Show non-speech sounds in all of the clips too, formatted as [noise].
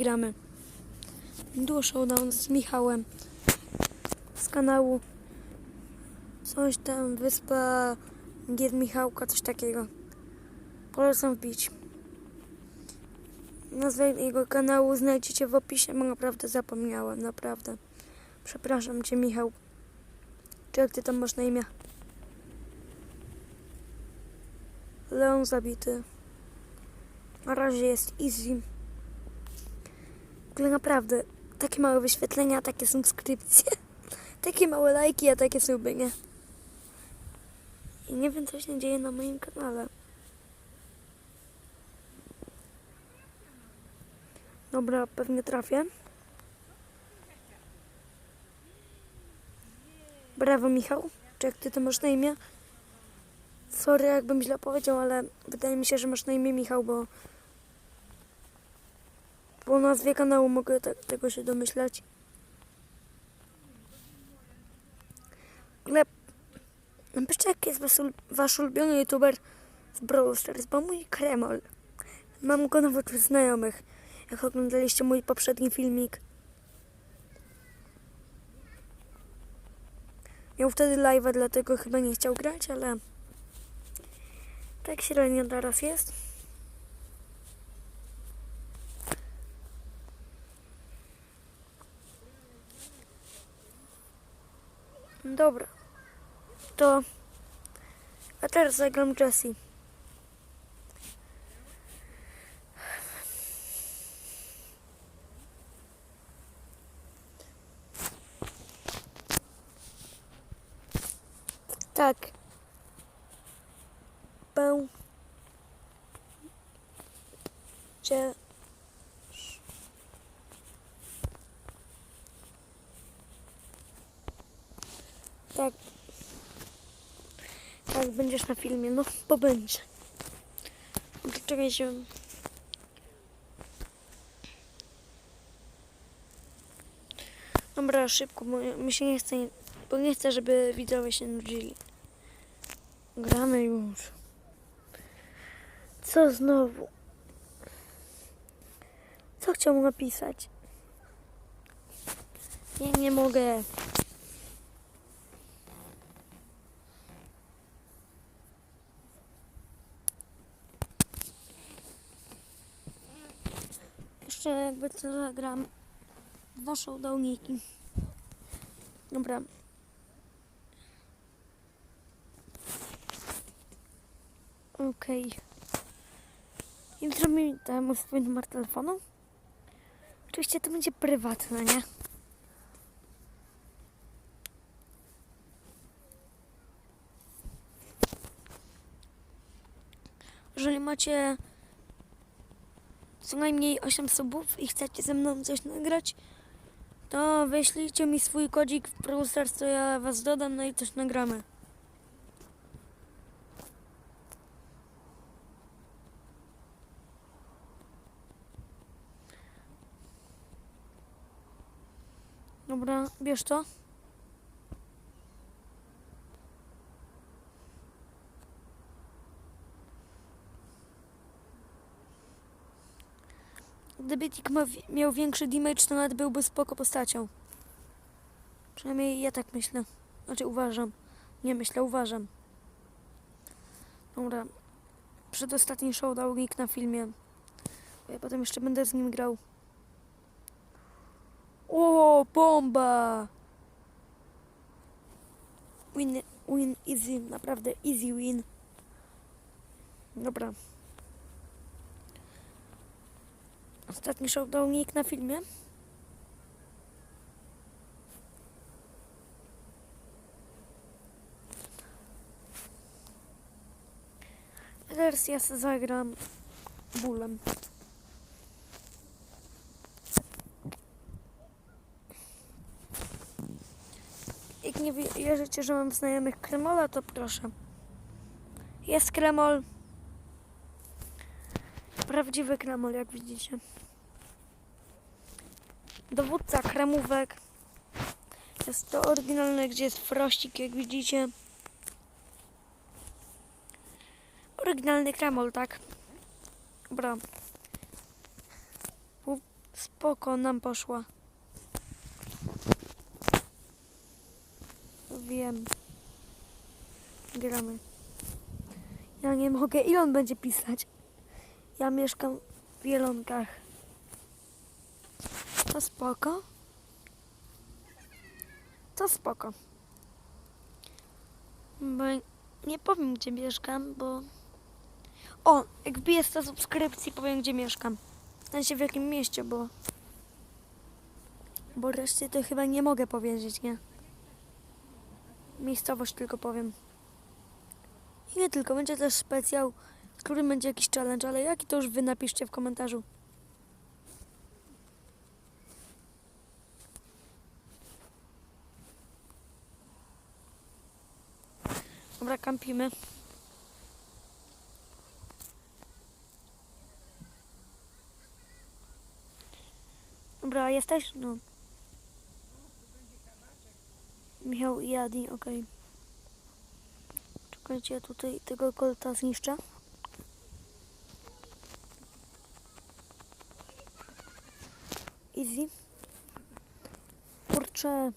gramy. Duo Showdown z Michałem z kanału coś tam, wyspa Gier Michałka, coś takiego. Polecam wbić. Nazwę jego kanału znajdziecie w opisie, bo naprawdę zapomniałem, naprawdę. Przepraszam cię, Michał. Czy jak ty tam masz na imię? Leon zabity. Na razie jest easy. Ogóle naprawdę, takie małe wyświetlenia, takie subskrypcje, [laughs] takie małe lajki, a takie suby, nie? I nie wiem, co się dzieje na moim kanale. Dobra, pewnie trafię. Brawo, Michał. Czy jak ty to masz na imię? Sorry, jakbym źle powiedział, ale wydaje mi się, że masz na imię Michał, bo po nazwie kanału mogę te, tego się domyślać. Ogóle napiszcie, jaki jest wasz, ul- wasz ulubiony youtuber z Brawl Stars, bo mój kremol. Mam go nawet u znajomych. Jak oglądaliście mój poprzedni filmik. Miał wtedy live'a, dlatego chyba nie chciał grać, ale tak średnio teraz jest. Dobra. To... A teraz zagram Jessie. Tak. Pę. Cie. Tak. Tak, będziesz na filmie. No, bo będzie. Czekaj się. Dobra, szybko, bo mi się nie chce, bo nie chcę, żeby widzowie się nudzili. Gramy już. Co znowu? Co chciał napisać? Nie, nie mogę. Jeszcze jakby co zagram dwa showdowniki. Dobra. Okej. Jutro mi damy swój numer telefonu. Oczywiście to będzie prywatne, nie? Jeżeli macie co najmniej 8 subów i chcecie ze mną coś nagrać, to wyślijcie mi swój kodzik w Brawl Stars, to ja was dodam, no i coś nagramy. Dobra, bierz to. Gdyby Tick ma, miał większy damage, to nawet byłby spoko postacią. Przynajmniej ja tak myślę. Znaczy uważam. Nie myślę, uważam. Dobra. Przedostatni nick na filmie. Bo ja potem jeszcze będę z nim grał. O, bomba! Win, win easy, naprawdę easy win. Dobra. Ostatni showdownik na filmie. Teraz ja se zagram bólem. Jak nie wierzycie, że mam znajomych kremola, to proszę. Jest kremol. Prawdziwy kremol, jak widzicie. Dowódca kremówek. Jest to oryginalne, gdzie jest frościk, jak widzicie. Oryginalny kremol, tak? Dobra. Spoko nam poszła. Wiem. Gramy. Ja nie mogę. Ile on będzie pisać? Ja mieszkam w Jelonkach. To spoko. To spoko. Bo nie powiem, gdzie mieszkam, bo... O, jak wbiję 100 subskrypcji, powiem, gdzie mieszkam. W sensie w jakim mieście, bo... Bo reszcie to chyba nie mogę powiedzieć, nie? Miejscowość tylko powiem. I nie tylko, będzie też specjał, którym będzie jakiś challenge, ale jaki to już wy napiszcie w komentarzu. Dobra, kampimy. Dobra, jesteś? No. Michał i Adi, okej. Czekajcie, ja tutaj tego kolta zniszczę. Easy. Kurczę.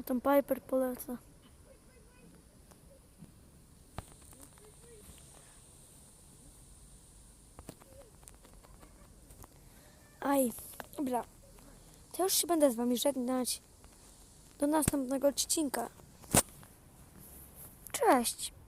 A tam Piper poleca. Aj, dobra. To już się będę z wami żegnać. Do następnego odcinka. Cześć.